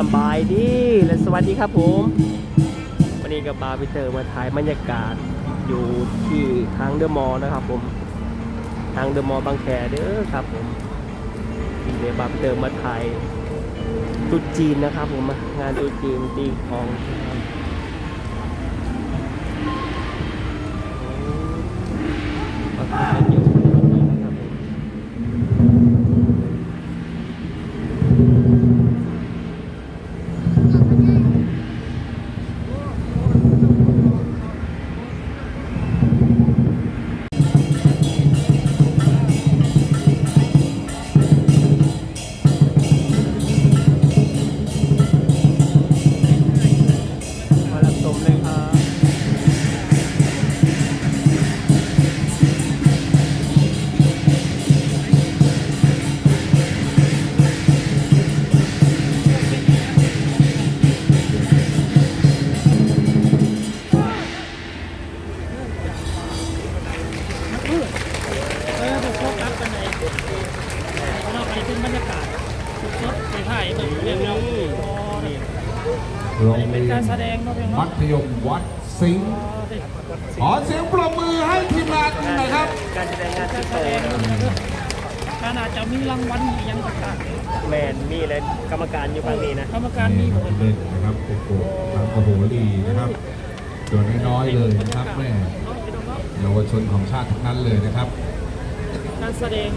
สบายดีและสวัสดีครับผม วันนี้กับบาร์บิเตอร์มาถ่ายบรรยากาศอยู่ที่ทางเดอะมอลล์นะครับผม ทางเดอะมอลล์บางแคเด้อครับผมที่เดบาร์บิเตอร์มาถ่ายตรุษจีนนะครับผมงานตรุษจีนตีของโอ้ขอบคุ มัเนาะธยมวัดสิงห์ขอเสียงปรบมือให้ทีมงานหน่อยครับ การแสดงงานกาที่รแสโตดงนะการอาจจะมีรางวัลอย่างต่างแมนมีเลยกรรมการอยู่ฝั่งนี้นะๆกรรมการมีหมดเล่นนะครับโอ้โหทางโอ้โหลีนะครับตัวน้อยๆเลยนะครับแม่เยาวชนของชาติทั้งนั้นเลยนะครับ การแสดง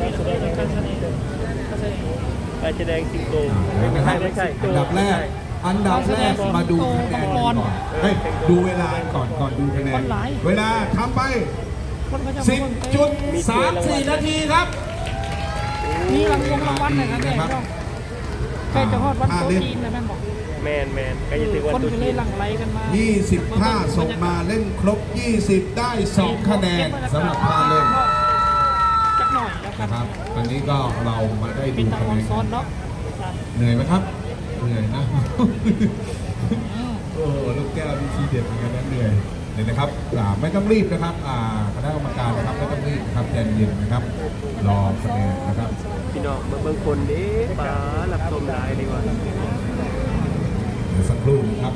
การแสดงการแสดงการแสดงการแสดงสิงโตอ่าแล้วนะครับไม่ใช่อันดับแรก อันดับแรกมาดูคะแนนกันก่อนเฮ้ยดูเวลาก่อนก่อนดูคะแนน เวลาทำไปคนก็จะ10จุด34 นาทีครับมีรางวัลรางวัลนะครับแม่ต้องแค่จะฮอดวันโตจีนนะแม่บอกแมนแมนก็จะถือว่าคนตุจะจีเล่นนหลังไหลกันมา25 ส่งมาเล่นครบ 20 ได้ 2 คะแนนสำหรับพาเล่นจักหน่อยแล้วกันนะครับตอนนี้ก็เรามาได้เป็ดูนตาคะอแนอนนซ้อนเนาะเหนื่อยไหมครับ เหนื่อยนะ โอ้โหลูกแก้วนี่ทีเด็ดเหมือนกันนะเหนื่อยเลยนะครับอ่าไม่ต้องรีบนะครับอ่าคณะกรรมการนะครับไม่ต้องรีบนะครับใจเย็นนะครับ รอคะแนนนะครับ พี่น้องเบิ่งคนเด้ป๋ารับชมได้ดีกว่าเดี๋ยวสักครู่นะครับ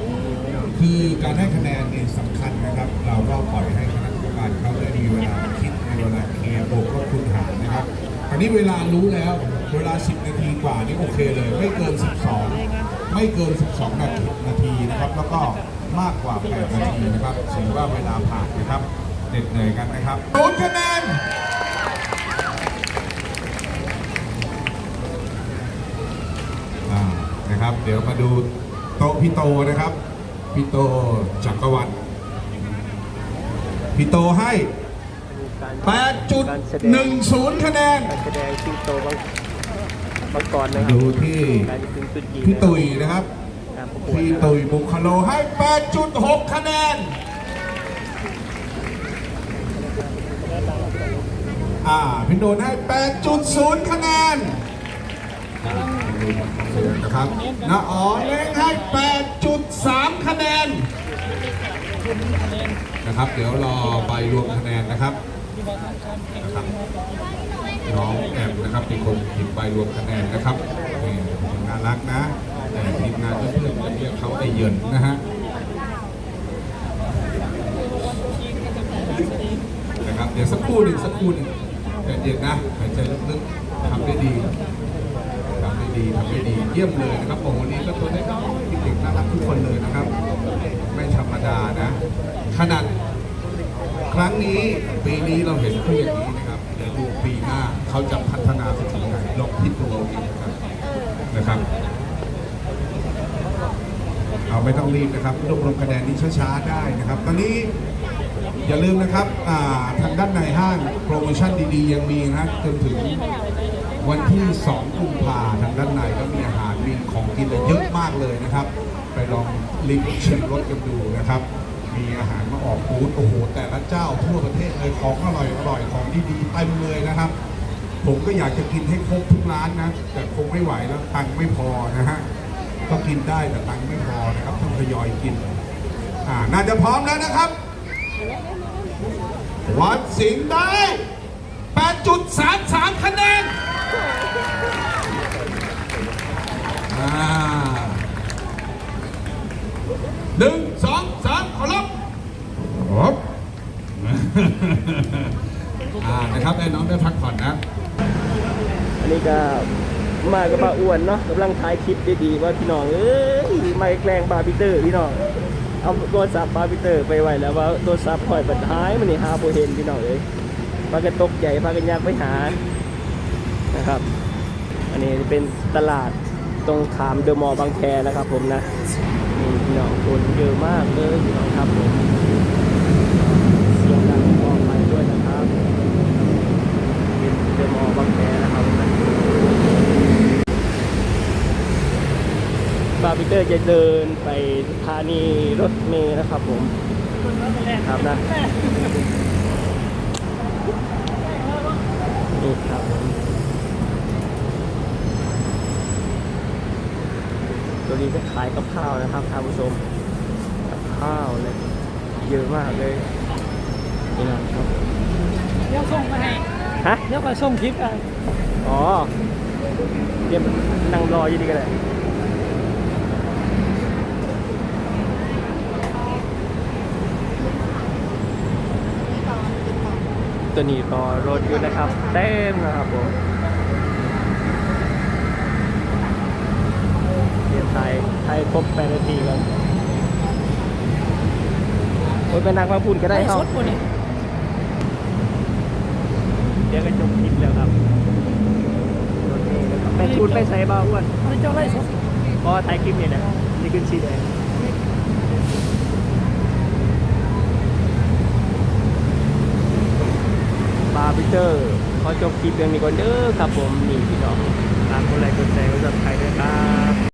คือการให้คะแนนนี่สำคัญนะครับ เราก็ปล่อยให้คณะกรรมการเขาได้มีเวลาคิดในเวลาเคลียร์บวกก็คูณหารนะครับ อันนี้เวลารู้แล้ว เวลา 10 นาทีกว่านี่โอเคเลย ไม่เกิน 12 ไม่เกิน 12 นาทีนาทีนะครับ แล้วก็มากกว่า 8 นาทีนะครับถือว่าเวลาผ่านนะครับเหน็ดเหนื่อยกันนะครับศูนย์คะแนนอ่านะครับ เดี๋ยวมาดูโต๊ะพี่โตนะครับ พี่โตจักรวรรดิพี่โตให้ 8.10 คะแนนการแสดงสิงโตบาง บางกรนะครัดูที่การถึงตุจีนพี่ตุยนะครับการประกวดพี่นะตุยบุคโลให้ 8.6 คะแนนอ่าพี่โดนให้ 8.0 คะแนนนะครับน้าอ๋อเล้งให้ 8.3 คะแนนนะครับ เดี๋ยวรอใบรวมคะแนนนะครับนะครับ น้องแอมนะครับเป็นคนพิมพ์ใบรวมคะแนนนะครับน่ารักนะแต่ทีมงานเพื่อนเรียกเขาไอเยินนะฮะนะครับเดี๋ยวสักครู่หนึ่งสักครู่หนึ่งใจเย็นนะหายใจลึกๆทำได้ดีทำได้ดีทำได้ดีเยี่ยมเลยนะครับโอ้โหวันนี้ก็ตัวน้อยเด็กๆน่ารักทุกคนเลยนะครับ ไม่ธรรมดานะ ขนาดครั้งนี้ปีนี้เราเห็นเขาอย่างนี้ ปีหน้าเขาจะพัฒนาไปถึงไหนลองคิดดูเอาเองนะครับนะครับเอาไม่ต้องรีบนะครับรวบรวมคะแนนนี้ช้าๆได้นะครับ ตอนนี้อย่าลืมนะครับทางด้านในห้างโปรโมชั่นดีๆ ยังมีนะจนถึงวันที่ 2 กุมภาทางด้านในก็มีอาหารมีของกินเยอะมากเลยนะครับ ไปลองลิ้มชิมรสกันดูนะครับ มีอาหารมาออกบูธโอ้โหแต่ละเจ้าทั่วประเทศเลยของอร่อยอร่อยของดีๆเต็มเลยนะครับ ผมก็อยากจะกินให้ครบทุกร้านนะ แต่คงไม่ไหวแล้วตังค์ไม่พอนะฮะก็กินได้แต่ตังค์ไม่พอนะครับต้องทยอยกินอ่าน่าจะพร้อมแล้วนะครับวัดสิงห์ได้สามคะแนนหนึ่งส นะครับไห้น้องได้พักผ่อนนะ อันนี้ก็มากับป้าอ้วนเนาะกำลังถ่ายคลิปดีๆว่าพี่น้องเอ้ยมาแกล้งบาร์บิเตอร์พี่น้องเอาโทรศัพท์บาร์บิเตอร์ไปไว้แล้วว่าโทรศัพท์คอยปัดท้ายมันนี่ฮาโบเฮนพี่น้องเลยพากันตกใหญ่พากันยากไปหานะครับ อันนี้เป็นตลาดตรงขามเดอะมอลล์บางแคนะครับผมนะพี่น้องคนเยอะมากเลยพี่น้องครับผม เดอะมอลล์บางแคนะครับบาร์บิเตอร์จะเดินไปสถานีรถเมล์นะครับผมครับนะนี่ครับผมตัวนี้จะขายกับข้าวนะครับท่านผู้ชมกับข้าวเลยเยอะมากเลยนี่นะครับเดี๋ยวส่งมาให้ ฮะเดี๋ยวก็ส่งคลิปอะอ๋อเดี๋ยวนั่งรออยู่ดีกันเลยตัวนี้รอรถอยู่นะครับ เต็มนะครับผมเรียนไทยไทยครบแปดนาทีแล้วโอ้ยไปนั่งมาพูดก็ได้ได้เฮาสดกว่านี้ เดี๋ยวก็จมคลินแล้วครับไปคูณไปใส่บาอ้วนไม่เจ้าไรสุดพอถ่ายคลิปเนี่ยนะนี่ขึ้นสีแดงบาร์บิเตอร์ขอจบคลิปเองมีคนเด้อครับผมนี่พี่น้องตามคนไลค์กดแชร์กดซับสไครต์ด้วยครับ